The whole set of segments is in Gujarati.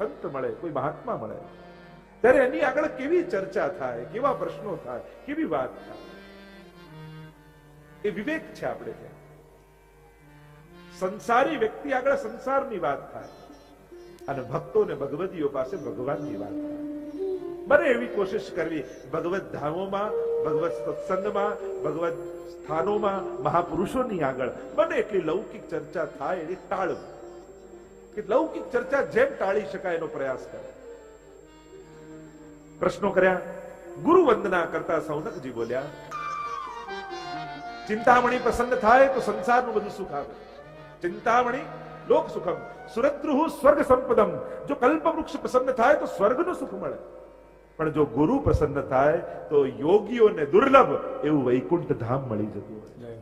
સંત મળે, કોઈ મહાત્મા મળે. ત્યારે એની આગળ કેવી ચર્ચા થાય, કેવા પ્રશ્નો થાય, કેવી વાત થાય? એ વિવેક છે આપણે ત્યાં. સંસારી વ્યક્તિ આગળ સંસારની વાત થાય. અને ભક્તોને ભગવતીઓ પાસે ભગવાનની વાત થાય. બને એવી કોશિશ કરવી. ભગવત ધામોમાં, ભગવત સત્સંગમાં, ભગવત સ્થાનોમાં મહાપુરુષોની આગળ. બને એટલી લૌકિક ચર્ચા થાય, એની ટાળવું કે લૌકિક ચર્ચા જેમ ટાળી શકાય એનો પ્રયાસ કરે. પ્રશ્નો કર્યા ગુરુ વંદના કરતા સૌનકજી બોલ્યા. ચિંતામણી પ્રસન્ન થાય તો સંસારનું બધું સુખ આવે. ચિંતામણી લોક સુખમ સુરદ્રુહુ સ્વર્ગ સંપદમ. જો કલ્પ વૃક્ષ પ્રસન્ન થાય તો સ્વર્ગનું સુખ મળે. પણ જો ગુરુ પ્રસન્ન થાય તો યોગીઓને દુર્લભ એવું વૈકુંઠ ધામ મળી જતું હોય.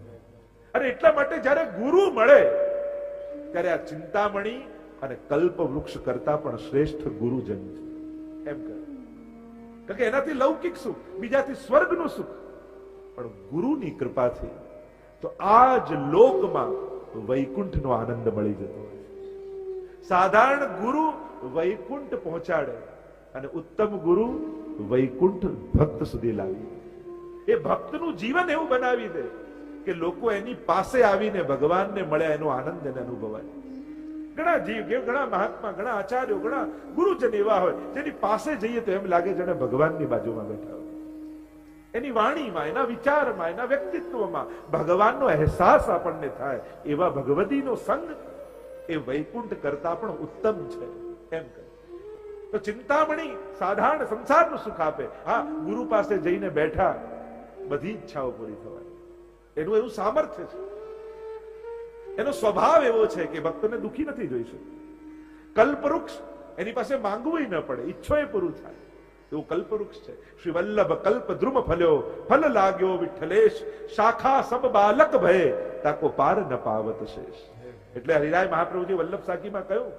અને એટલા માટે જ્યારે ગુરુ મળે ત્યારે આ ચિંતામણી અને કલ્પ વૃક્ષ કરતા પણ શ્રેષ્ઠ ગુરુજન છે. એમ કહે. કે એનાથી લૌકિક સુખ, બીજાથી સ્વર્ગનું સુખ. પણ ગુરુની કૃપાથી તો આ જ લોકમાં વૈકુંઠનો આનંદ મળી જતો હોય સાધારણ ગુરુ વૈકુંઠ પહોંચાડે અને ઉત્તમ ગુરુ વૈકુંઠ ભક્ત સુધી લાવી એ ભક્તનું જીવન એવું બનાવી દે કે લોકો એની પાસે આવીને ભગવાનને મળ્યા એનો આનંદ એને અનુભવાય. ઘણા જીવ ઘણા મહાત્મા, ઘણા આચાર્યો, ઘણા ગુરુજન એવા હોય, જેની પાસે જઈએ તો એમ લાગે જેને ભગવાનની બાજુમાં બેઠા હોય. એની વાણીમાં, એના વિચારમાં, એના વ્યક્તિત્વમાં ભગવાનનો અહેસાસ આપણને થાય, એવા ભગવતીનો સંગ એ વૈકુંઠ કરતા પણ ઉત્તમ છે, એમ કહે. તો ચિંતામણી સાધારણ સંસારનું સુખ આપે. હા, ગુરુ પાસે જઈને બેઠા, બધી ઈચ્છાઓ પૂરી થવાય એનું એવું સામર્થ્ય છે. એનો સ્વભાવ એવો છે કે ભક્તને દુખી નથી જોઈ શકતો. કલ્પવૃક્ષ એની પાસે માંગવું ન પડે ઈચ્છો એ પૂરું થાય. એવું કલ્પવૃક્ષ છે. શ્રી વલ્લભ કલ્પ ધ્રુમ ફલ્યો, ફલ લાગ્યો વિઠ્ઠલેશ, શાખા સબ બાલક ભય, તાકો પાર ન પાવત શેષ. એટલે હરિરાય મહાપ્રભુજી વલ્લભ સાકીમાં કહ્યું,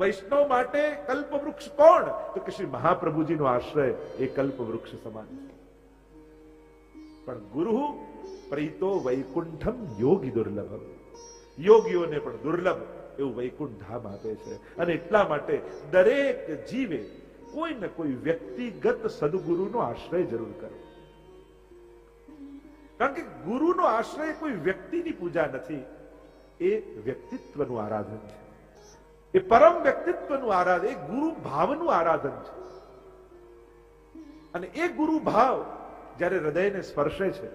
વૈષ્ણવ માટે કલ્પવૃક્ષ કોણ? તો કે શ્રી મહાપ્રભુજીનો આશ્રય એ કલ્પવૃક્ષ સમાન છે પણ ગુરુ પ્રીતો વૈકુંઠમ યોગી દુર્લભમ. યોગીઓને પણ દુર્લભ એવું વૈકુંઠ ધામ આપે છે. અને એટલા માટે દરેક જીવે કોઈ ને કોઈ વ્યક્તિગત સદગુરુનો આશ્રય જરૂર કરવો કારણ કે ગુરુનો આશ્રય કોઈ વ્યક્તિની પૂજા નથી, એ વ્યક્તિત્વનું આરાધન છે. એ પરમ વ્યક્તિત્વનું આરાધન એ ગુરુ ભાવનું આરાધન છે. અને એ ગુરુ ભાવ જ્યારે હૃદયને સ્પર્શે છે,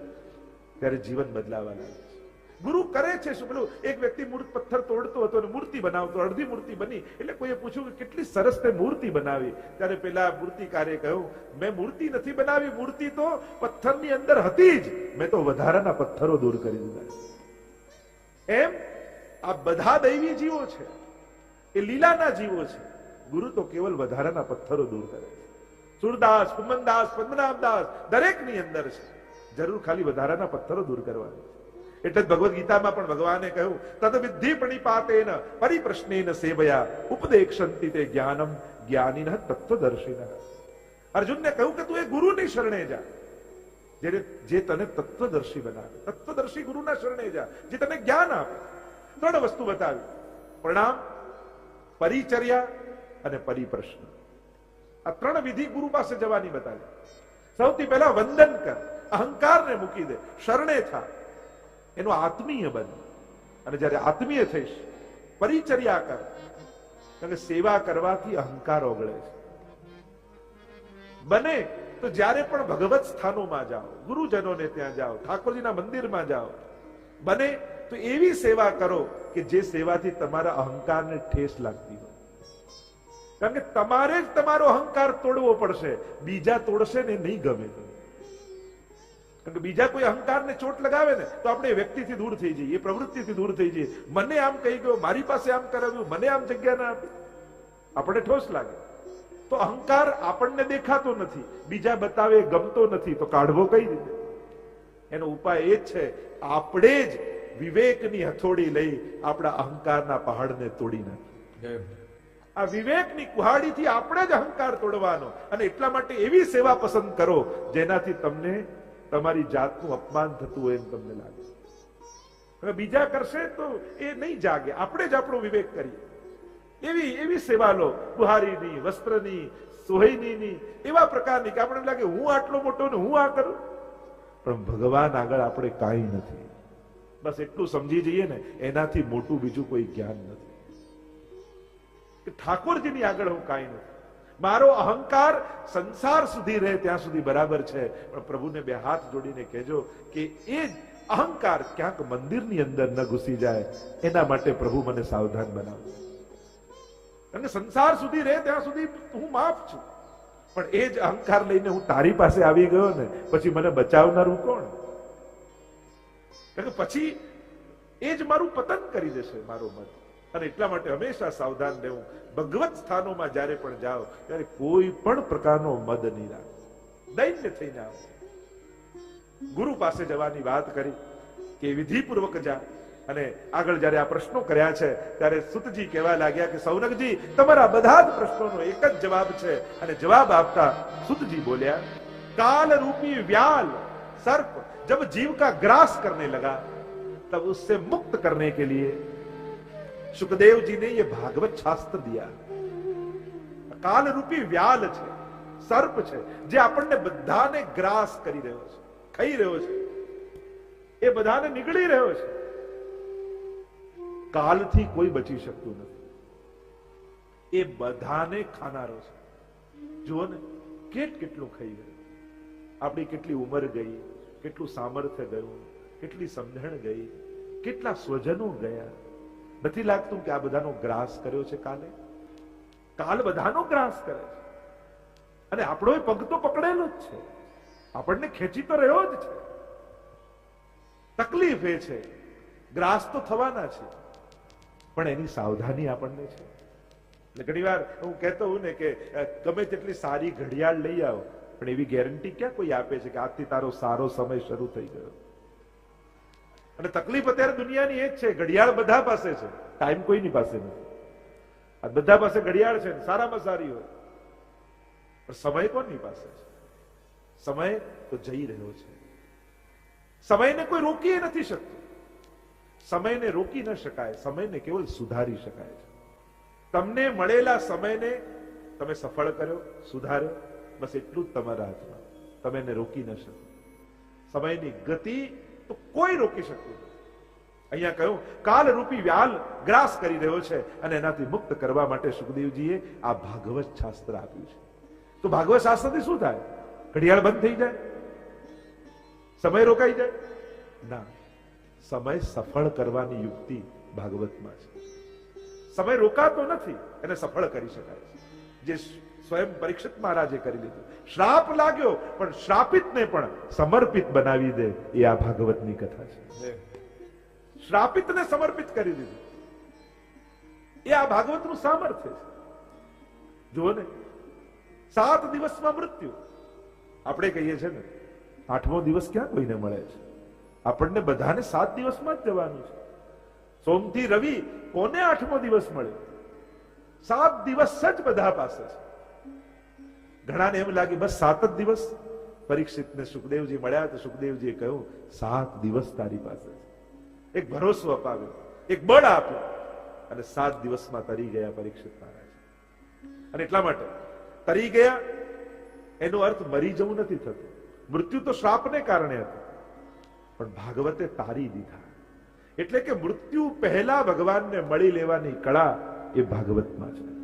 ત્યારે જીવન બદલાવા લાગે છે. ગુરુ કરે છે શું? પેલું એક વ્યક્તિ મૂર્ત પથ્થર તોડતો હતો અને મૂર્તિ બનાવતો, અડધી મૂર્તિ બની. એટલે કોઈએ પૂછ્યું કે કેટલી સરસ તે મૂર્તિ બનાવી. ત્યારે પેલા મૂર્તિકારે કહ્યું, મેં મૂર્તિ નથી બનાવી, મૂર્તિ તો પથ્થરની અંદર હતી જ. મેં તો વધારાના પથ્થરો દૂર કરી દીધા. એમ આ બધા દૈવી જીવો છે. એ લીલાના જીવો છે. ગુરુ તો કેવલ વધારાના પથ્થરો દૂર કરે છે. સુરદાસ કુમનદાસ પદ્મનાભદાસ દરેકની અંદર છે. જરૂર ખાલી વધારાના પથ્થરો દૂર કરવાની. એટલે ભગવદ્ ગીતામાં પણ ભગવાને કહ્યું તદ વિધિ પ્રણિપાતેન પરિપ્રશ્નેન સેવયા ઉપદેક્ષંતિ તે જ્ઞાનમ જ્ઞાનિન તત્વદર્શિન. અર્જુનને કહ્યું કે તું એ ગુરુની શરણે જા, જેને જે તને તત્વદર્શી બનાવે. તત્વદર્શી ગુરુના શરણે જા, જે તને જ્ઞાન આપે. ત્રણ વસ્તુ બતાવી. પ્રણામ, પરિચર્યા અને પરિપ્રશ્ન. આ ત્રણ વિધિ ગુરુ પાસે જવાની બતાવી. સૌથી પહેલા વંદન કર. અહંકારને મૂકી દે. શરણે થા. એનો આત્મીય બન. અને જ્યારે આત્મીય થઈશ, પરિચર્યા કર. કે સેવા કરવાથી અહંકાર ઓગળે છે. બને તો જ્યારે પણ ભગવત સ્થાનોમાં જાઓ, ગુરુજનોને ત્યાં જાઓ, ઠાકોરજીના મંદિરમાં જાઓ, બને તો એવી સેવા કરો કે જે સેવાથી તમારા અહંકારને ઠેસ લાગતી હોય. કારણ કે તમારે જ તમારો અહંકાર તોડવો પડશે. બીજા તોડશે ને નહીં ગમે. કારણ કે બીજા કોઈ અહંકારને ચોટ લગાવે ને તો આપણે વ્યક્તિથી દૂર થઈ જઈએ એ પ્રવૃત્તિથી દૂર થઈ જઈએ. મને આમ કહી ગયો મારી પાસે આમ કરાવ્યું મને આમ જગ્યા ના આપી. આપણે ઠોસ લાગે. તો અહંકાર આપણને દેખાતો નથી બીજા બતાવે ગમતો નથી તો કાઢવો કઈ રીતે? એનો ઉપાય એ જ છે આપણે જ વિવેકની હથોડી લઈ આપણા અહંકારના પહાડને તોડી નાખીએ. આ વિવેકની કુહાડીથી આપણે જ અહંકાર તોડવાનો. અને એટલા માટે એવી સેવા પસંદ કરો જેનાથી તમને તમારી જાતનું અપમાન થતું હોય એમ તમને લાગે. હવે બીજા કરશે તો એ નહીં જાગે. આપણે જ આપણો વિવેક કરીએ. એવી એવી સેવા લો. બુહારીની, વસ્ત્રની સોહિનીની એવા પ્રકારની કે આપણે લાગે હું આટલો મોટો ને હું આ કરું. પણ ભગવાન આગળ આપણે કાંઈ નથી. બસ એટલું સમજી જઈએ ને, એનાથી મોટું બીજું કોઈ જ્ઞાન નથી. ઠાકોરજીની આગળ હું કાંઈ નથી. મારો અહંકાર સંસાર સુધી રહે ત્યાં સુધી બરાબર છે. પણ પ્રભુને બે હાથ જોડીને કહેજો કે એ અહંકાર ક્યાંક મંદિરની અંદર ન ઘૂસી જાય. એના માટે પ્રભુ મને સાવધાન બનાવજો. અને સંસાર સુધી રહે ત્યાં સુધી હું માફ છું. પણ એ જ અહંકાર લઈને હું તારી પાસે આવી ગયો ને, પછી મને બચાવનારું કોણ? પછી એ જ મારું પતન કરી દેશે, મારો મત. અને એટલા માટે હંમેશા સાવધાન રહેવું ભગવત સ્થાનોમાં જ્યારે પણ જાઓ ત્યારે કોઈ પણ પ્રકારનો મદ નહીં રાખો દૈન્ય થઈને આવો ગુરુ પાસે જવાની વાત કરી કે વિધિપૂર્વક જા અને આગળ જ્યારે આ પ્રશ્નો કર્યા છે ત્યારે સુતજી કહેવા લાગ્યા કે સૌનકજી તમારા બધા જ પ્રશ્નોનો એક જ જવાબ છે અને જવાબ આપતા સુતજી બોલ્યા काल रूपी व्याल सर्प जब जीव का ग्रास करने लगा तब उससे मुक्त करने के लिए सुखदेव जी ने ये भागवत शास्त्र दिया કાલ રૂપી વ્યાલ છે સર્પ છે જે આપણને બધાને ગ્રાસ કરી રહ્યો છે ખાઈ રહ્યો છે એ બધાને નીકળી રહ્યો છે કાલથી કોઈ બચી શકતું નથી એ બધાને ખાનારો છે જુઓ ને કેટ કેટલું ખાઈ ગયું આપણી કેટલી ઉંમર ગઈ કેટલું સામર્થ્ય ગયું કેટલી સમજણ ગઈ કેટલા સ્વજનો ગયા નથી લાગતું કે આ બધાનો ગ્રાસ કર્યો છે કાલે? કાલ બધાનો ગ્રાસ કરે છે. અને આપણો પગ તો પકડેલો જ છે. આપણને ખેંચી તો રહ્યો જ છે. તકલીફ એ છે. ગ્રાસ તો થવાના છે. પણ એની સાવધાની આપણને છે. એટલે ઘણી વાર હું કહેતો હું ને કે ગમે તેટલી સારી ઘડિયાળ લઈ આવો, પણ એવી ગેરંટી ક્યાં કોઈ આપે છે કે આજથી તારો સારો સમય શરૂ થઈ ગયો? અને તકલીફ અત્યારે દુનિયાની એ જ છે, ઘડિયાળ બધા પાસે છે. ટાઈમ કોઈની પાસે નથી. આ બધા પાસે ઘડિયાળ છે સારામાં સારી હોય. પણ સમય કોની પાસે છે? સમય તો જઈ રહ્યો છે. સમયને કોઈ રોકી નથી શકતું. સમયને રોકી ન શકાય. સમયને કેવલ સુધારી શકાય છે. તમને મળેલા સમયને તમે સફળ કર્યો, સુધાર્યો. બસ એટલું જ તમારા હાથમાં. તમે એને રોકી ન શકો. સમયની ગતિ તો કોઈ રોકી શકતું અહીંયા કહ્યું કાલ રૂપી વ્યાલ ગ્રાસ કરી રહ્યો છે અને એનાથી મુક્ત કરવા માટે સુખદેવજીએ આ ભાગવત શાસ્ત્ર આપ્યું છે. તો ભાગવત શાસ્ત્રથી શું થાય? ઘડિયાળ બંધ થઈ જાય? સમય રોકાઈ જાય? ના. સમય સફળ કરવાની યુક્તિ ભાગવતમાં છે. સમય રોકાતો નથી, એને સફળ કરી શકાય છે. જે સ્વયં પરીક્ષિત મહારાજે કરી લીધું. શ્રાપ લાગ્યો પણ શ્રાપિતને પણ સમર્પિત બનાવી દે એ આ ભાગવતની કથા છે. શ્રાપિતને સમર્પિત કરી દીધું. એ આ ભાગવતનું સામર્થ્ય છે. જુઓ ને સાત દિવસમાં મૃત્યુ. આપણે કહીએ છીએ ને આઠમો દિવસ ક્યાં કોઈને મળે છે? આપણને બધાને સાત દિવસમાં જ જવાનું છે. સોમથી રવિ કોને આઠમો દિવસ મળે? સાત દિવસ જ બધા પાસે છે. ઘણાને એમ લાગે બસ સાત જ દિવસ પરીક્ષિતને સુખદેવજી મળ્યા તો સુખદેવજીએ કહ્યું, સાત દિવસ તારી પાસે એક ભરોસો અપાવ્યો, એક બળ આપ્યું અને સાત દિવસમાં તરી ગયા પરીક્ષિત મહારાજ. અને એટલા માટે તરી ગયા, એનો અર્થ મરી જવું નથી થતું. મૃત્યુ તો શ્રાપને કારણે હતું. પણ ભાગવતે તારી દીધા. એટલે કે મૃત્યુ પહેલા ભગવાનને મળી લેવાની કળા એ ભાગવતમાં છે.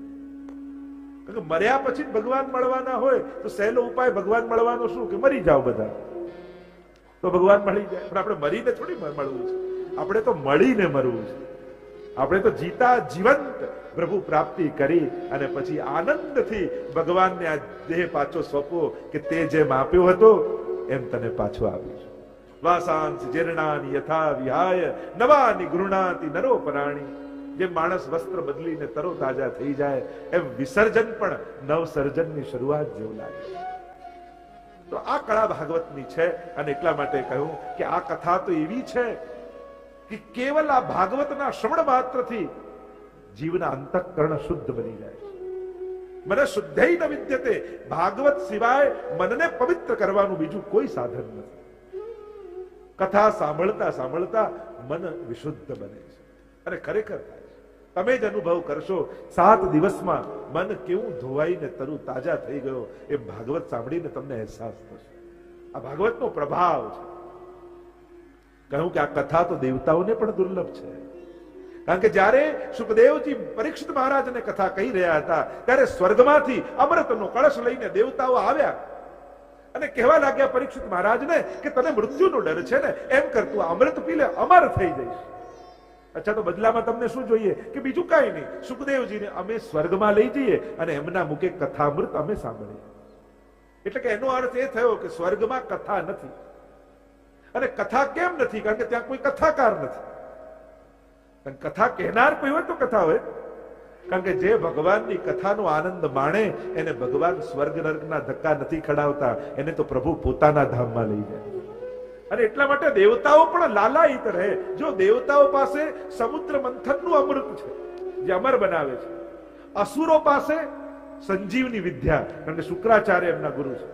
મર્યા પછી ભગવાન મળવાના હોય તો સહેલો ઉપાય ભગવાન મળવાનો શું? કે મરી જાઓ બધા. તો ભગવાન મળી જાય. પણ આપણે મરીને થોડી મળવું છે. આપણે તો મળીને મરવું છે. આપણે તો જીતા જીવંત પ્રભુ પ્રાપ્તિ કરી અને પછી આનંદથી ભગવાનને આ દેહ પાછો સોંપવો કે તે જેમ આપ્યો હતો, એમ તને પાછો આપીશ વાસાંશ જીર્ણાની યથા વિહાય નવાની ગૃણાતિ નરો પરાણી જેમ માણસ વસ્ત્ર બદલીને તરો થઈ જાય એમ વિસર્જન પણ નવસર્જનની શરૂઆત જેવું લાગે. તો આ કળા ભાગવતની છે, અને એટલા માટે કહ્યું કે આ કથા તો એવી છે કે કેવલ આ ભાગવતના શ્રવણ માત્રથી જીવના અંતઃકરણ શુદ્ધ બની જાય. છે મને શુદ્ધઈ ન વિદ્યતે. ભાગવત સિવાય મનને પવિત્ર કરવાનું બીજું કોઈ સાધન નથી. કથા સાંભળતા સાંભળતા મન વિશુદ્ધ બને છે. અને ખરેખર તમે જ અનુભવ કરશો. સાત દિવસમાં મન કેવું ધોવાઈને તરુ તાજા થઈ ગયો એ ભાગવત સાંભળીને તમને અહેસાસ થશે. આ ભાગવતનો પ્રભાવ છે. કહ્યું કે આ કથા તો દેવતાઓને પણ દુર્લભ છે. કારણ કે જ્યારે સુખદેવજી પરીક્ષિત મહારાજને કથા કહી રહ્યા હતા, ત્યારે સ્વર્ગમાંથી અમૃતનો કળશ લઈને દેવતાઓ આવ્યા. અને કહેવા લાગ્યા પરીક્ષિત મહારાજને કે તને મૃત્યુનો ડર છે ને? એમ કરતું અમૃત પી લે અમર થઈ જઈશ. અચ્છા, તો બદલામાં તમને શું જોઈએ? કે બીજું કાંઈ નહીં. સુખદેવજીને અમે સ્વર્ગમાં લઈ જઈએ અને એમના મુખે કથામૃત અમે સાંભળીએ. એટલે કે એનો અર્થ એ થયો કે સ્વર્ગમાં કથા નથી. અને કથા કેમ નથી? કારણ કે ત્યાં કોઈ કથાકાર નથી. કથા કહેનાર કોઈ હોય તો કથા હોય. કારણ કે જે ભગવાનની કથાનો આનંદ માણે, એને ભગવાન સ્વર્ગ નર્કના ધક્કા નથી ખડાવતા. એને તો પ્રભુ પોતાના ધામમાં લઈ જાય. અને એટલા માટે દેવતાઓ પણ લાલાયિત રહે. જો દેવતાઓ પાસે સમુદ્ર મંથનનું અમૃત છે, જે અમર બનાવે છે, અસુરો પાસે સંજીવની વિદ્યા કે શુક્રાચાર્ય એમના ગુરુ છે.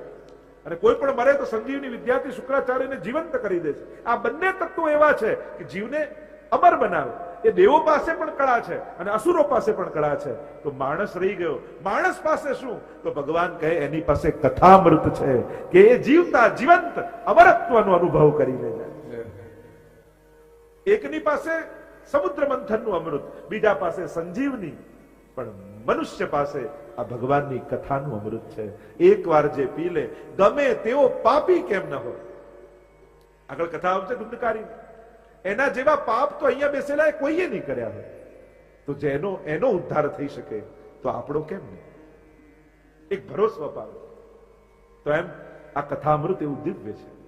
અને કોઈ પણ મરે તો સંજીવની વિદ્યાથી શુક્રાચાર્યને જીવંત કરી દે છે. આ બંને તત્વો એવા છે કે જીવને અમર બનાવે. એ દેવો પાસે પણ કળા છે અને અસુરો પાસે પણ કળા છે. તો માણસ રહી ગયો. માણસ પાસે શું? તો ભગવાન કહે, એની પાસે કથામૃત છે. કે એ જીવતા જીવંત અમરત્વનો અનુભવ કરીને જાય એકની પાસે સમુદ્ર મંથનનું અમૃત, બીજા પાસે સંજીવની, પણ મનુષ્ય પાસે આ ભગવાનની કથાનું અમૃત છે. એકવાર જે પી લે, ગમે તેવો પાપી કેમ ન હોય? આગળ કથા આવશે ધુંધકારી એના જેવા પાપ તો અહીંયા બેસેલા કોઈએ નહીં કર્યા હોય. તો જેનો એનો ઉદ્ધાર થઈ શકે, તો આપણો કેમ નહીં? એક ભરોસો અપાવે. તો એમ આ કથામૃત એવું દિવ્ય છે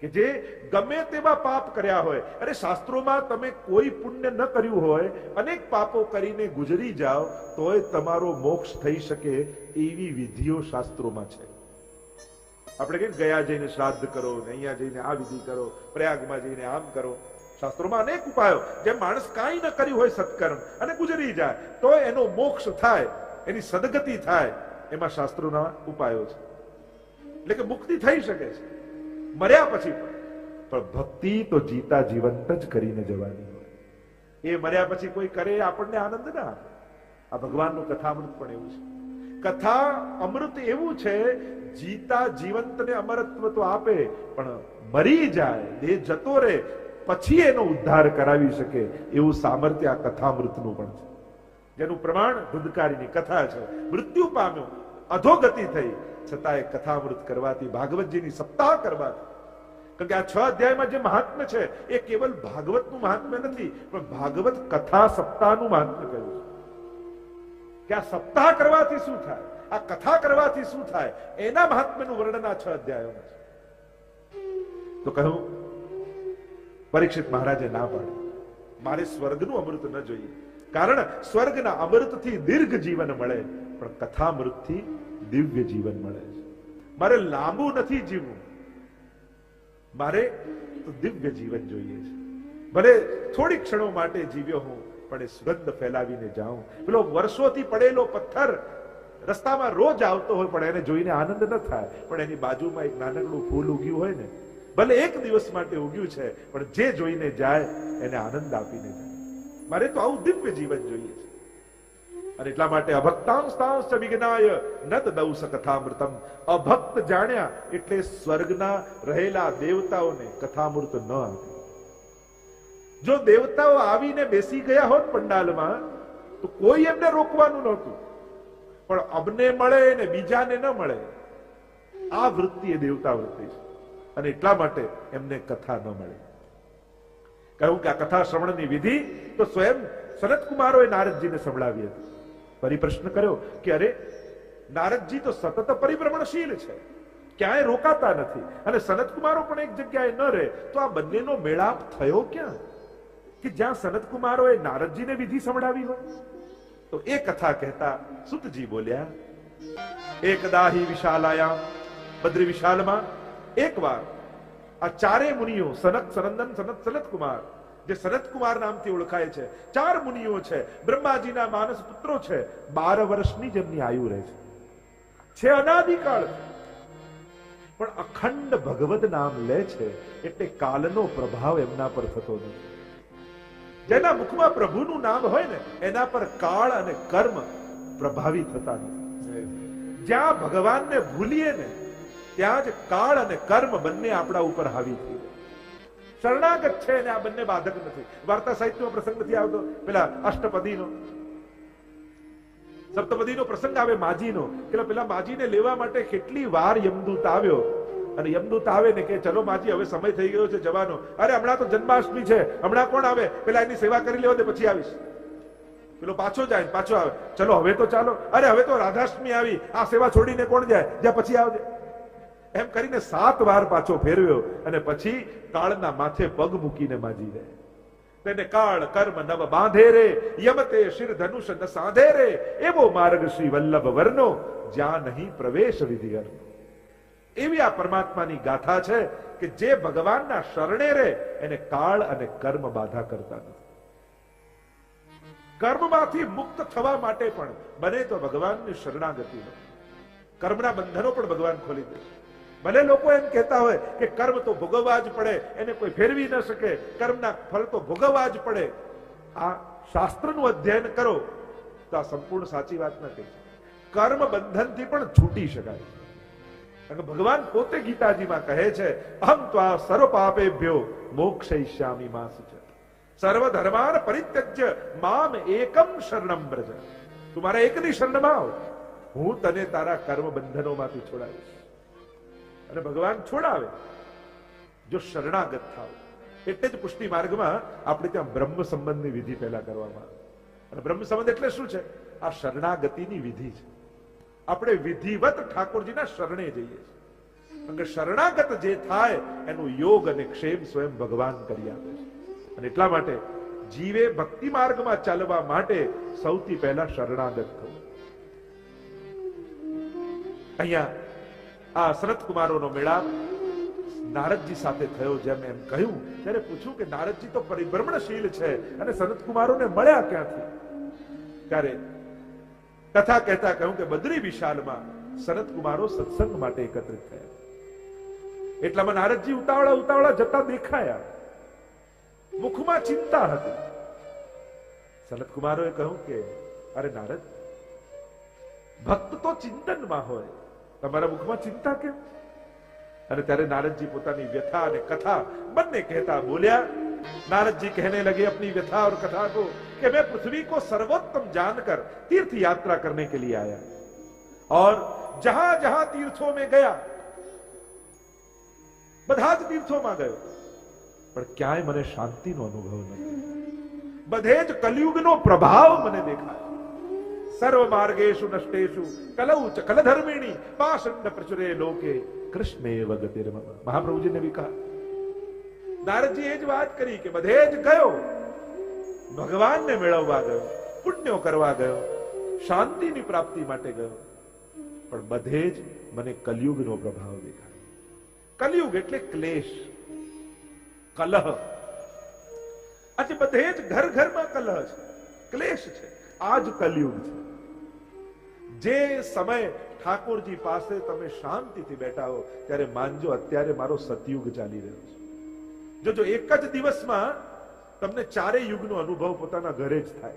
કે જે ગમે તેવા પાપ કર્યા હોય, અરે શાસ્ત્રોમાં તમે કોઈ પુણ્ય ન કર્યું હોય, અનેક પાપો કરીને ગુજરી જાઓ, તોય તમારો મોક્ષ થઈ શકે એવી વિધિઓ શાસ્ત્રોમાં છે. આપણે કે ગયા જઈને શ્રાદ્ધ કરો ને અહીંયા જઈને આ વિધિ કરો, પ્રયાગમાં જઈને આમ કરો? શાસ્ત્રોમાં અનેક ઉપાયો જે માણસ કાંઈ ન કર્યું હોય સત્કર્મ અને ગુજરી જાય, તો એનો મોક્ષ થાય, એની સદગતિ થાય, એમાં શાસ્ત્રોના ઉપાયો છે. એટલે કે મુક્તિ થઈ શકે છે. મર્યા પછી પણ. પણ ભક્તિ તો જીતા જીવંત જ કરીને જવાની હોય. એ મર્યા પછી કોઈ કરે આપણને આનંદ ના આ ભગવાનનું કથામૃત પણ એવું છે. કથા અમૃત એવું છે, જીતા જીવંતને અમરત્વ તો આપે, પણ મરી જાય, દેહ જતો રહે પછી એનો ઉદ્ધાર કરાવી શકે એવું સામર્થ્ય આ કથામૃતનું પણ છે. જેનું પ્રમાણ ધુંધકારીની કથા છે. મૃત્યુ પામ્યો. અધોગતિ થઈ. છતાં એ કથામૃત કરવાથી ભાગવતજીની સપ્તાહ કરવાથી કારણ કે આ છ અધ્યાયમાં જે મહાત્મ્ય છે, એ કેવલ ભાગવતનું મહાત્મ્ય નથી, પણ ભાગવત કથા સપ્તાહનું મહાત્મ્ય કહ્યું છે. કે આ સપ્તાહ કરવાથી શું થાય? આ કથા કરવાથી શું થાય? એના મહાત્મ્યનું વર્ણન આ છ અધ્યાયોમાં છે. તો કહ્યું પરીક્ષિત મહારાજે ના પાડી. મારે સ્વર્ગનું અમૃત ન જોઈએ. કારણ સ્વર્ગના અમૃતથી દીર્ઘ જીવન મળે, પણ કથામૃતથી દિવ્ય જીવન મળે છે. મારે લાંબુ નથી જીવવું. મારે દિવ્ય જીવન જોઈએ છે. ભલે થોડી ક્ષણો માટે જીવ્યો હું, પણ એ સુગંધ ફેલાવીને જાઉં. પેલો વર્ષોથી પડેલો પથ્થર રસ્તામાં રોજ આવતો હોય, પણ એને જોઈને આનંદ ન થાય. પણ એની બાજુમાં એક નાનકડું ફૂલ ઉગ્યું હોય ને ભલે એક દિવસ માટે ઉગ્યું છે, પણ જે જોઈને જાય, એને આનંદ આપીને જાય. મારે તો આવું દિવ્ય જીવન જોઈએ છે. અને એટલા માટે અભક્તાંસ્તાંશ વિજ્ઞાય નત દૌસ કથામૃતમ અભક્ત જાણ્યા એટલે સ્વર્ગના રહેલા દેવતાઓને કથામૃત ન આપે. જો દેવતાઓ આવીને બેસી ગયા હોત પંડાલમાં, તો કોઈ એમને રોકવાનું નહોતું. પણ અમને મળે ને બીજાને ન મળે. આ વૃત્તિ એ દેવતા વૃત્તિ છે. અને એટલા માટે એમને કથા ન મળે. કહ્યું કે આ કથા શ્રવણની વિધિ, તો સ્વયં સનત કુમારોએ નારદજીને સંભળાવી હતી. ફરી પ્રશ્ન કર્યો કે અરે, નારદજી તો સતત પરિભ્રમણશીલ છે. ક્યાંય રોકાતા નથી. અને સનત કુમારો પણ એક જગ્યાએ ન રહે, તો આ બંનેનો મેળાપ થયો ક્યાં? કે જ્યાં સનત કુમારોએ નારદજીને વિધિ સંભળાવી હોય? તો એ કથા કહેતા સુતજી બોલ્યા, એકદા વિશાલાયા બદ્રી વિશાલમાં એકવાર આ ચારે મુનિઓ સનત સનંદન સનત સનત કુમાર જે સનત કુમાર નામથી ઓળખાય છે ચાર મુનિઓ છે બ્રહ્માજીના માનસ પુત્રો છે બાર વર્ષની જેમની આયુ રહે છે. છે અનાદિકાળ. પણ અખંડ ભગવદ નામ લે છે એટલે કાલનો પ્રભાવ એમના પર થતો નથી. જેના મુખમાં પ્રભુનું નામ હોય ને એના પર કાળ અને કર્મ પ્રભાવી થતા નથી. જ્યાં ભગવાનને ભૂલીએ ને ત્યાં જ કાળ અને કર્મ બંને આપણા ઉપર હાવી થઈ શરણાગત છે અને આ બંને બાધક નથી. વાર્તા સાહિત્યનો પ્રસંગ નથી આવતો. પેલા અષ્ટપદીનો. સપ્તપદીનો પ્રસંગ આવે માજીનો. કે પેલા માજીને લેવા માટે કેટલી વાર યમદૂત આવ્યો. અને યમદૂત આવે ને કે ચલો માજી, હવે સમય થઈ ગયો છે જવાનો. અરે, હમણાં તો જન્માષ્ટમી છે. હમણાં કોણ આવે? પેલા એની સેવા કરી લેવા દે, પછી આવીશ. પેલો પાછો જાય પાછો આવે. ચલો, હવે તો ચાલો. અરે, હવે તો રાધાષ્ટમી આવી. આ સેવા છોડીને કોણ જાય? જ્યાં પછી આવજે. એમ કરીને સાત વાર પાછો ફેરવ્યો અને પછી કાળના માથે પગ મૂકીને માજી દે તેને કાળ, કર્મ, નવ બાંધે રે યમતે શિર ધનુષ ન સાધે રે એવો માર્ગ શ્રી વલ્લભ વર્ણો, જ્યાં નહીં પ્રવેશ વિધિ એવી આ પરમાત્માની ગાથા છે કે જે ભગવાનના શરણે રે એને કાળ અને કર્મ બાધા કરતા નથી. કર્મમાંથી મુક્ત થવા માટે પણ બને તો ભગવાનની શરણાગતિ કર્મના બંધનો પણ ભગવાન ખોલી દે. ભલે લોકો એમ કહેતા હોય કે કર્મ તો ભોગવવા જ પડે, એને કોઈ ફેરવી ન શકે. કર્મના ફળ તો ભોગવવા જ પડે. આ શાસ્ત્રનું અધ્યયન કરો તો આ સંપૂર્ણ સાચી વાત નથી કર્મ બંધનથી પણ છૂટી શકાય. કારણ ભગવાન પોતે ગીતાજીમાં કહે છે અહમ આ સર્વ પાપે ભ્યો મોક્ષયિષ્યામિ માસ છે સર્વ ધર્માન પરિત્યજ્ય મામ એકમ શરણમ બ્રજ તું મારા એકની શરણમાં આવ. હું તને તારા કર્મ બંધનોમાંથી છોડાવીશ. અને ભગવાન છોડાવે. જો શરણાગત થાવ. એટલે જ પુષ્ટિ માર્ગમાં આપણે ત્યાં બ્રહ્મ સંબંધની વિધિ પહેલા કરવામાં આવે. અને બ્રહ્મ સંબંધ એટલે શું છે? આ શરણાગતિની વિધિ છે. આપણે વિધિવત ઠાકોરજીના શરણે જઈએ છીએ. શરણાગત જે થાય, એનું યોગ અને ક્ષેમ સ્વયં ભગવાન કરી આપે છે. અને એટલા માટે જીવે ભક્તિ માર્ગમાં ચાલવા માટે સૌથી પહેલા શરણાગત થવું. અહીંયા આ અશરથ કુમારોનો મેળાપ નારદજી સાથે થયો જેમ એમ કહ્યું. ત્યારે પૂછ્યું કે નારદજી તો પરિભ્રમણશીલ છે અને સનત કુમારોને મળ્યા ક્યાંથી? ત્યારે કથા કહેતા કહ્યું કે બદ્રી વિશાલમાં સનત કુમારો સત્સંગ માટે એકત્રિત થયા. એટલામાં નારદજી ઉતાવળા ઉતાવળા જતા દેખાયા. મુખમાં ચિંતા હતી. સનત કુમારોએ કહ્યું કે અરે નારદ, ભક્ત તો ચિંતનમાં હોય. તમારા મુખમાં ચિંતા કેમ અને ત્યારે નારદજી પોતાની વ્યથા અને કથા બંને કહેતા બોલ્યા नारद जी कहने लगे अपनी व्यथा और कथा को कि मैं पृथ्वी को सर्वोत्तम जानकर तीर्थ यात्रा करने के लिए आया और जहां जहां तीर्थों में गया બધા જ તીર્થોમાં ગયો પણ ક્યાંય મને શાંતિનો અનુભવ નથી બધે જ કલયુગનો પ્રભાવ મને દેખાય સર્વ માર્ગેશુ નષ્ટેશુ કલૌ ચ કલધર્મિણી પાષંડ પ્રચુરે લોકે કૃષ્ણે વગતિર્મ મહાપ્રભુજીને બી કહા નારદજી એ જ વાત કરી કે બધે જ ગયો ભગવાનને મેળવવા ગયો પુણ્યો કરવા ગયો શાંતિની પ્રાપ્તિ માટે ગયો પણ બધે જ મને કલયુગનો પ્રભાવ દેખાય કલયુગ એટલે ક્લેશ કલહ આજે બધે જ ઘર ઘરમાં કલહ છે ક્લેશ છે આજ કલયુગ છે જે સમય ઠાકોરજી પાસે તમે શાંતિથી બેઠા હો, ત્યારે માનજો અત્યારે મારો સતયુગ ચાલી રહ્યો છે. જો જો એક જ દિવસમાં તમને ચારે યુગનો અનુભવ પોતાના ઘરે જ થાય.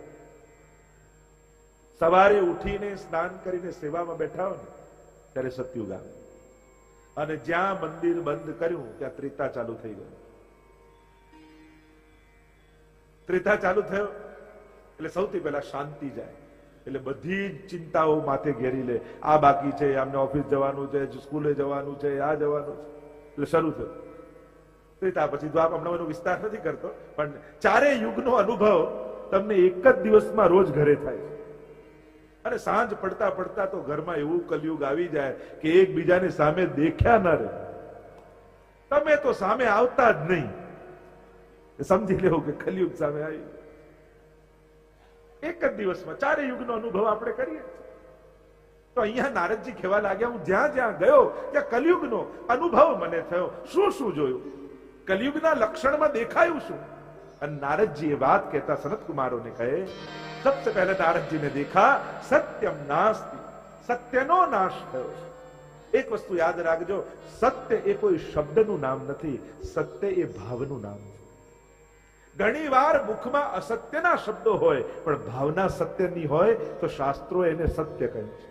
સવારે ઉઠીને સ્નાન કરીને સેવામાં બેઠા હો ને, ત્યારે સતયુગ આવે. અને જ્યાં મંદિર બંધ કર્યું, ત્યાં ત્રેતા ચાલુ થઈ ગયું. ત્રેતા ચાલુ થયો, એટલે સૌથી પહેલા શાંતિ જાય. એટલે બધી જ ચિંતાઓ માથે ઘેરી લે. આ બાકી છે, આમને ઓફિસ જવાનું છે, સ્કૂલે જવાનું છે, આ જવાનું છે. એટલે શરૂ થયું. ત્રેતા પછી દ્વાપ હમણાં એનો વિસ્તાર નથી કરતો, પણ ચારે યુગનો અનુભવ તમને એક જ દિવસમાં રોજ ઘરે થાય અને સાંજ પડતા પડતા તો ઘરમાં એવું કલયુગ આવી જાય કે એકબીજાની સામે દેખ્યા ન રહે. તમે તો સામે આવતા જ નહીં. સમજી લેવું કે કલયુગ સામે આવી એક જ દિવસમાં, ચારે યુગનો અનુભવ આપણે કરીએ. તો અહીંયા નારદજી કહેવા લાગ્યા, હું જ્યાં જ્યાં ગયો, ત્યાં કલયુગનો અનુભવ મને થયો. શું શું જોયું? કલયુગના લક્ષણમાં દેખાયું શું? અને નારદજી એ વાત કહેતા સનત કુમારોને કહે, સબસે પહેલે નારદજીને દેખા, સત્યમ નાસ્તી. સત્યનો નાશ થયો એક વસ્તુ યાદ રાખજો, સત્ય એ કોઈ શબ્દનું નામ નથી, સત્ય એ ભાવનું નામ છે ઘણી વાર મુખમાં અસત્યના શબ્દો હોય, પણ ભાવના સત્યની હોય તો શાસ્ત્રો એને સત્ય કહે છે.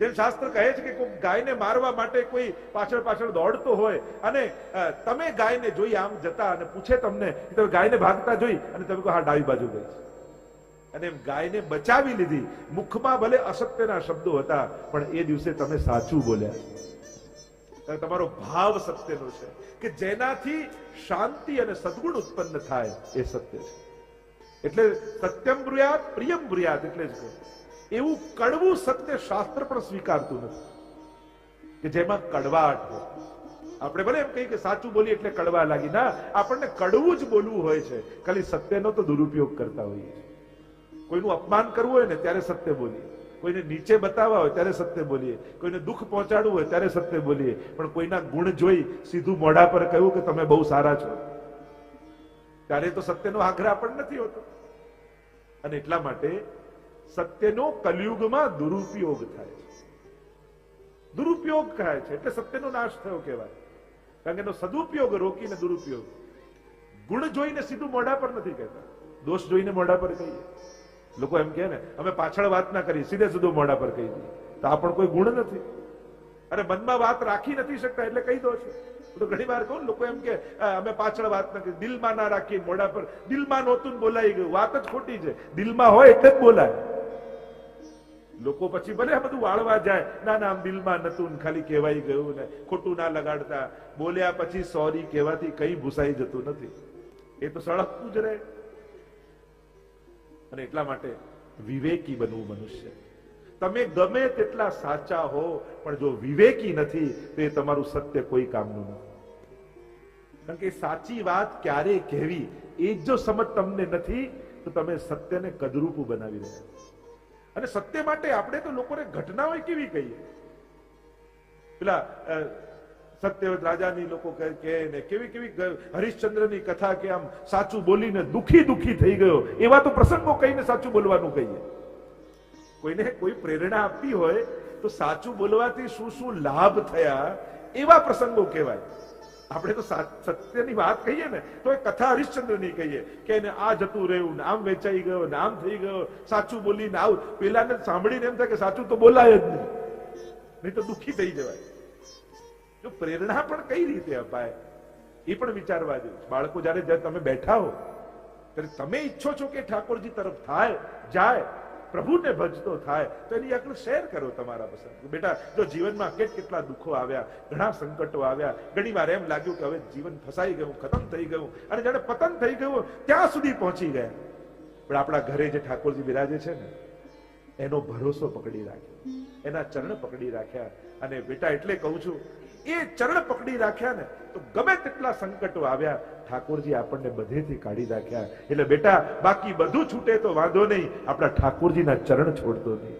જેમ શાસ્ત્ર કહે છે કે કોઈ ગાયને મારવા માટે કોઈ પાછળ પાછળ દોડતો હોય અને તમે ગાયને જોઈ આમ જતા અને પૂછે તમને કે તમે ગાયને ભાગતા જોઈ અને તમે કહો, હા, ડાબી બાજુ ગઈ છે. અને ગાયને બચાવી લીધી. મુખમાં ભલે અસત્યના શબ્દો હતા, પણ એ દિવસે તમે સાચું બોલ્યા. તમારો ભાવ સત્યનો છે કે જેનાથી શાંતિ અને સદગુણ ઉત્પન્ન થાય એ સત્ય છે. એટલે સત્યમ બ્રુયાત પ્રિયમ બ્રુયાત એટલે જ એવું કડવું સત્ય શાસ્ત્ર પણ સ્વીકારતું નથી. કે જેમાં કડવાટ હોય. આપણે ભલે એમ કહીએ કે સાચું બોલીએ એટલે કડવા લાગી. ના, આપણને કડવું જ બોલવું હોય છે. ખાલી સત્યનો તો દુરુપયોગ કરતા હોઈએ છીએ. કોઈનું અપમાન કરવું હોય ને ત્યારે સત્ય બોલીએ. કોઈને નીચે બતાવવા હોય ત્યારે સત્ય બોલીએ. કોઈને દુઃખ પહોંચાડવું હોય ત્યારે સત્ય બોલીએ. પણ કોઈના ગુણ જોઈ સીધું મોઢા પર કહ્યું કે તમે બહુ સારા છો. ત્યારે તો સત્યનો આગ્રહ પણ નથી હોતો. અને એટલા માટે સત્યનો કલયુગમાં દુરુપયોગ થાય છે. દુરુપયોગ થાય છે. એટલે સત્યનો નાશ થયો કહેવાય. કારણ કે એનો સદુપયોગ રોકીને દુરુપયોગ. ગુણ જોઈને સીધું મોઢા પર નથી કહેતા. દોષ જોઈને મોઢા પર કહીએ. લોકો એમ કહે ને અમે પાછળ વાત ના કરી સીધે સીધું મોઢા પર કહી દઈએ. તો આ પણ કોઈ ગુણ નથી. અરે મનમાં વાત રાખી નથી શકતા એટલે કહી દો છો. તો ઘણી વાર કહું લોકો એમ કે "આ, અમે પાછળ વાત કરી દિલમાં ના રાખી મોઢા પર. દિલમાં નહોતું બોલાઈ ગયું વાત જ ખોટી છે. દિલમાં હોય એટલે જ બોલાય. લોકો પછી ભલે આ બધું વાળવા જાય ના ના આમ દિલમાં નતું ખાલી કહેવાઈ ગયું ને ખોટું ના લગાડતા. બોલ્યા પછી સોરી કહેવાથી કઈ ભૂસાઈ જતું નથી. એ તો સળગતું જ રહે. અને એટલા માટે વિવેકી બનવું મનુષ્ય. તમે ગમે તેટલા સાચા હો, પણ જો વિવેકી નથી, તો એ તમારું સત્ય કોઈ કામનું નથી. કારણ કે સાચી વાત ક્યારે કહેવી, એ જ સમજ તમને નથી, તો તમે સત્યને કદરૂપું બનાવી રહ્યા અને સત્ય માટે આપણે તો લોકોને ઘટનાઓ કેવી કહીએ? પેલા સત્યવત રાજાની લોકો કહે ને કેવી કેવી હરિશ્ચંદ્રની કથા કે આમ સાચું બોલીને દુખી દુખી થઈ ગયો. એવા તો પ્રસંગો કહીને સાચું બોલવાનું કહીએ. કોઈને કોઈ પ્રેરણા આપી હોય તો સાચું બોલવાથી શું શું લાભ થયા એવા પ્રસંગો કહેવાય. આપણે તો સત્યની વાત કહીએ ને તો એ કથા હરિશ્ચંદ્રની કહીએ કે એને આ જતું રહ્યું નામ વેચાઈ ગયો નામ થઈ ગયો, સાચું બોલીને આવું. પેલાને સાંભળીને એમ થાય કે સાચું તો બોલાય જ નહીં. નહીં તો દુઃખી થઈ જવાય. જો પ્રેરણા પણ કઈ રીતે અપાય? એ પણ વિચારવા જેવું બાળકો, જ્યારે જ્યારે તમે બેઠા હો, ત્યારે તમે ઈચ્છો છો કે ઠાકોરજી તરફ થાય, જાય, પ્રભુને ભજતો થાય, તો એની આગળ શેર કરો તમારા પસંદ બેટા, જો જીવનમાં કેટ કેટલા દુઃખો આવ્યા, ઘણા સંકટો આવ્યા, ઘણી વાર એમ લાગ્યું કે હવે જીવન ફસાઈ ગયું, ખતમ થઈ ગયું. અને જ્યારે પતન થઈ ગયું, ત્યાં સુધી પહોંચી ગયા. પણ આપણા ઘરે જે ઠાકોરજી બિરાજે છે ને, એનો ભરોસો પકડી રાખ્યો. એના ચરણ પકડી રાખ્યા. અને બેટા, એટલે કહું છું એ ચરણ પકડી રાખ્યા ને, તો ગમે તેટલા સંકટો આવ્યા, ઠાકોરજી આપણને બધેથી કાઢી રાખ્યા. એટલે બેટા, બાકી બધું છૂટે તો વાંધો નહીં, આપણા ઠાકોરજીના ચરણ છોડતો નહીં.